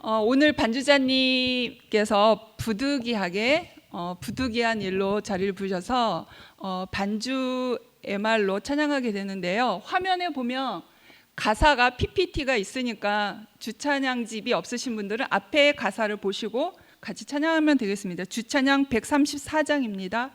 어, 오늘 반주자님께서 부득이하게 어, 부득이한 일로 자리를 부셔서 어, 반주 MR로 찬양하게 되는데요. 화면에 보면 가사가 PPT가 있으니까 주찬양집이 없으신 분들은 앞에 가사를 보시고 같이 찬양하면 되겠습니다. 주찬양 134장입니다.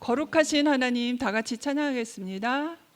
거룩하신 하나님 다 같이 찬양하겠습니다.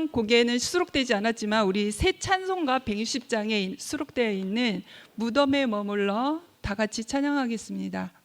찬양 곡에는 수록되지 않았지만 우리 새 찬송가 160장에 수록되어 있는 무덤에 머물러 다 같이 찬양하겠습니다.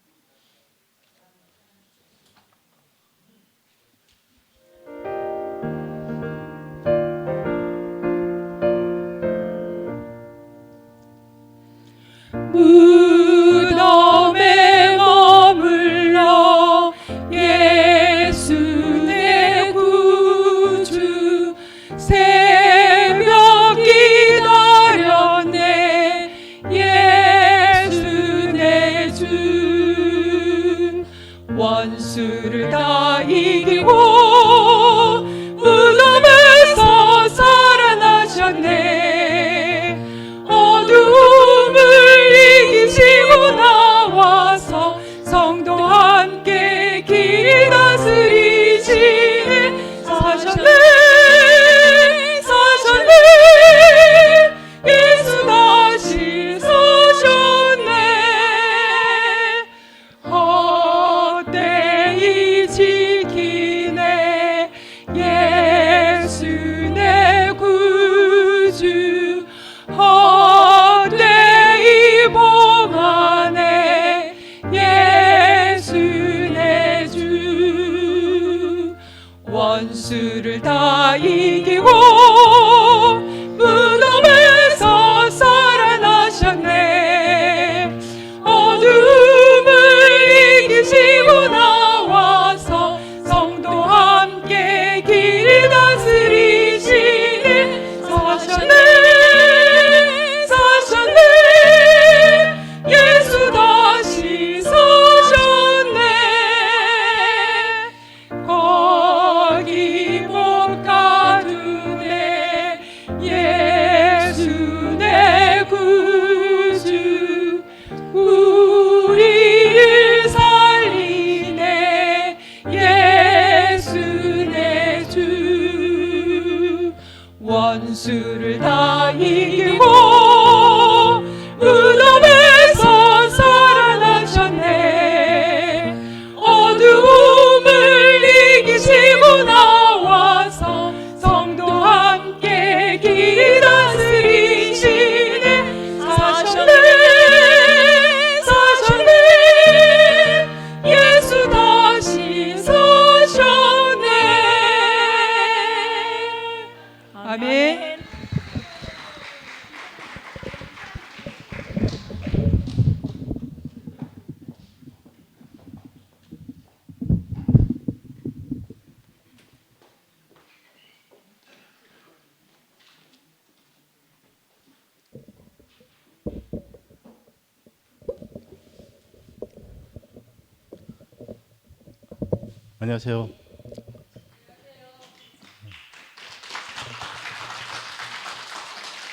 안녕하세요.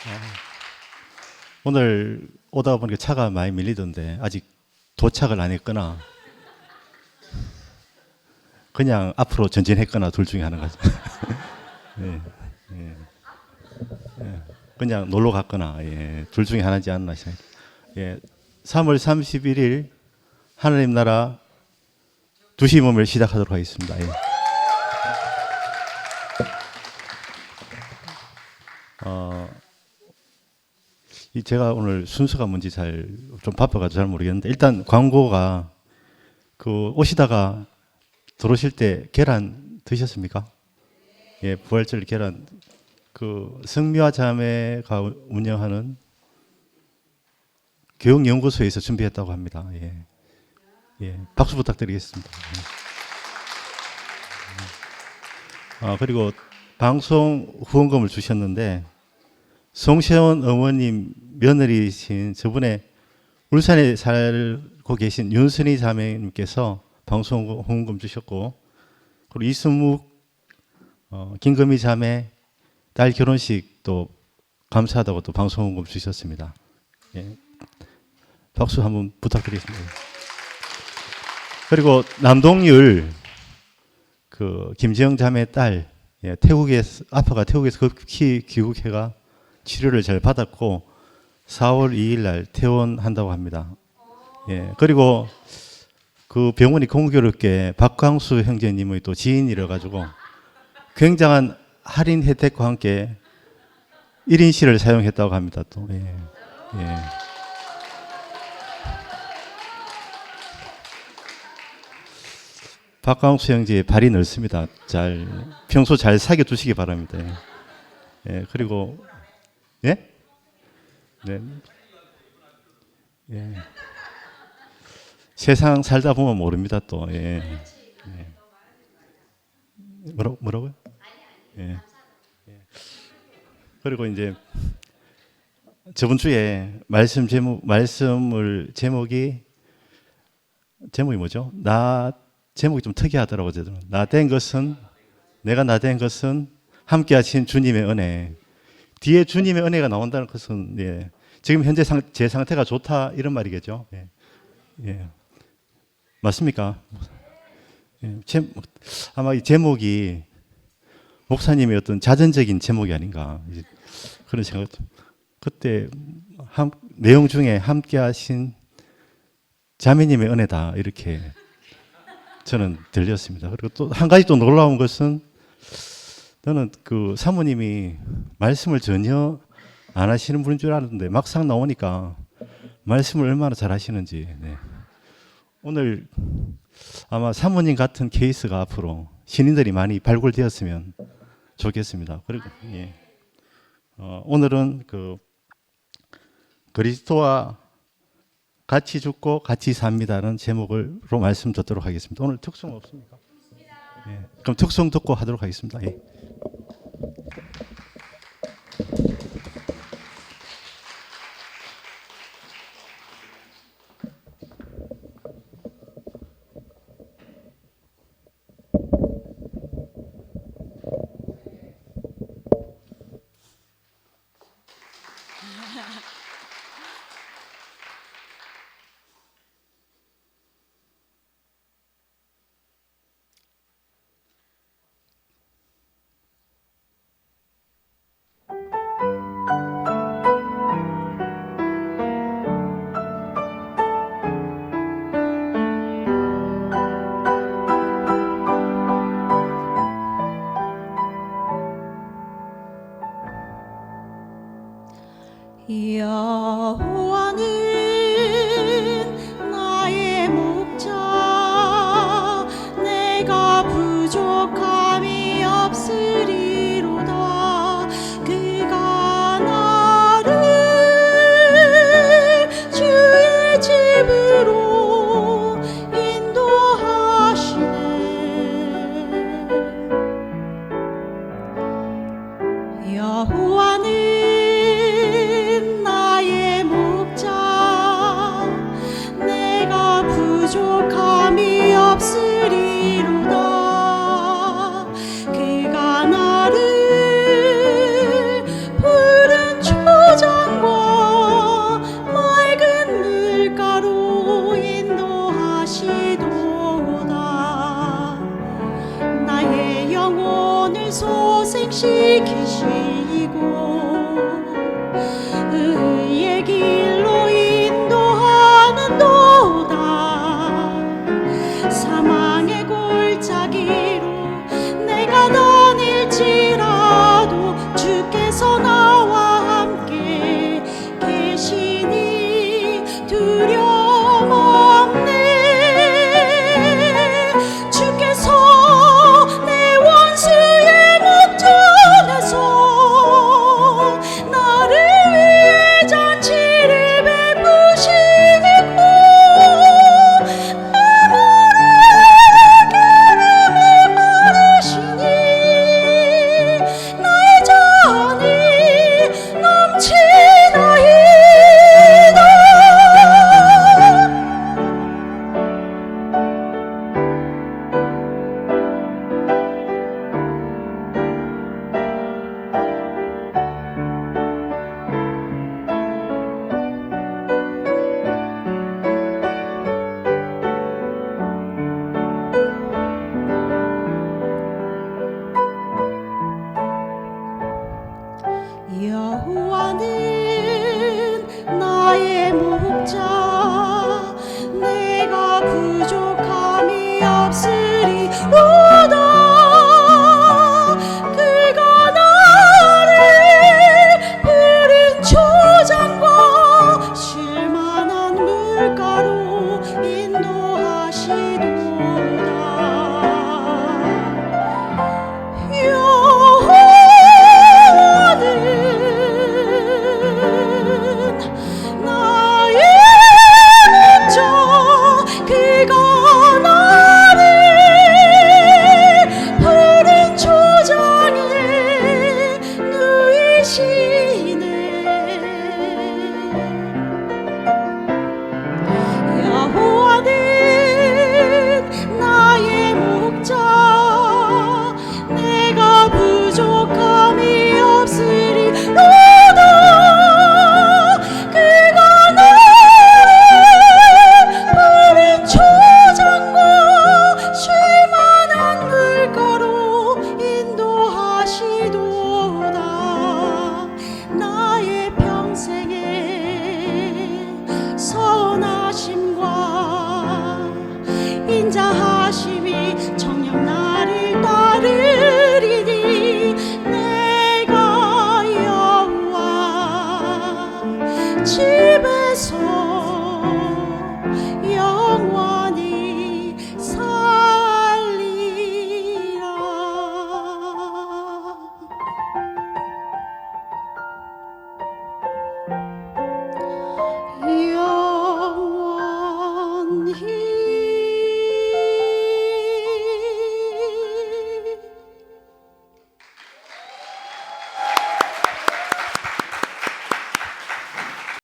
아, 오늘 오다 보니까 차가 많이 밀리던데 아직 도착을 안 했거나 그냥 앞으로 전진했거나 둘 중에 하나가 예, 예. 예, 그냥 놀러 갔거나 예, 둘 중에 하나지 않나 싶어요. 예, 3월 31일 하나님 나라 두시 몸을 시작하도록 하겠습니다. 예. 어, 이 제가 오늘 순서가 뭔지 잘 좀 바빠가지고 잘 모르겠는데 일단 광고가 그 오시다가 들어오실 때 계란 드셨습니까? 예, 부활절 계란 그 성미화 자매가 운영하는 교육연구소에서 준비했다고 합니다. 예. 예, 박수 부탁드리겠습니다. 예. 아, 그리고 방송 후원금을 주셨는데 송세원 어머님 며느리신 저번에 울산에 살고 계신 윤선희 자매님께서 방송 후원금 주셨고 그리고 이수묵 어, 김금희 자매 딸 결혼식 또 감사하다고 또 방송 후원금 주셨습니다. 예. 박수 한번 부탁드리겠습니다. 그리고 남동률 그 김지영 자매 딸 예, 태국에 아빠가 태국에서 급히 귀국해가 치료를 잘 받았고 4월 2일 날 퇴원한다고 합니다. 예, 그리고 그 병원이 공교롭게 박광수 형제님의 또 지인이라 가지고 굉장한 할인 혜택과 함께 1인실을 사용했다고 합니다. 또 예. 예. 박광수 형제 발이 넓습니다. 잘 평소 잘 사귀어 두시기 바랍니다. 예. 예, 그리고 예? 네. 예. 세상 살다 보면 모릅니다 또. 예. 예. 뭐라 뭐라고요? 예. 예. 그리고 이제 저번 주에 말씀 제목 말씀을 제목이 제목이 뭐죠? 나 제목이 좀 특이하더라고요. 나된 것은 내가 나된 것은 함께 하신 주님의 은혜. 뒤에 주님의 은혜가 나온다는 것은 예. 지금 현재 상, 제 상태가 좋다 이런 말이겠죠. 예. 예. 맞습니까? 예. 제, 아마 이 제목이 목사님의 어떤 자전적인 제목이 아닌가 그런 생각. 그때 함, 내용 중에 함께 하신 자매님의 은혜다 이렇게 저는 들렸습니다. 그리고 또 한 가지 또 놀라운 것은 저는 그 사모님이 말씀을 전혀 안 하시는 분인 줄 알았는데 막상 나오니까 말씀을 얼마나 잘 하시는지. 네. 오늘 아마 사모님 같은 케이스가 앞으로 신인들이 많이 발굴되었으면 좋겠습니다. 그리고 예. 어, 오늘은 그 그리스도와 같이 죽고 같이 삽니다는 제목으로 말씀 듣도록 하겠습니다. 오늘 특송 없습니까? 예. 그럼 특송 듣고 하도록 하겠습니다. 예.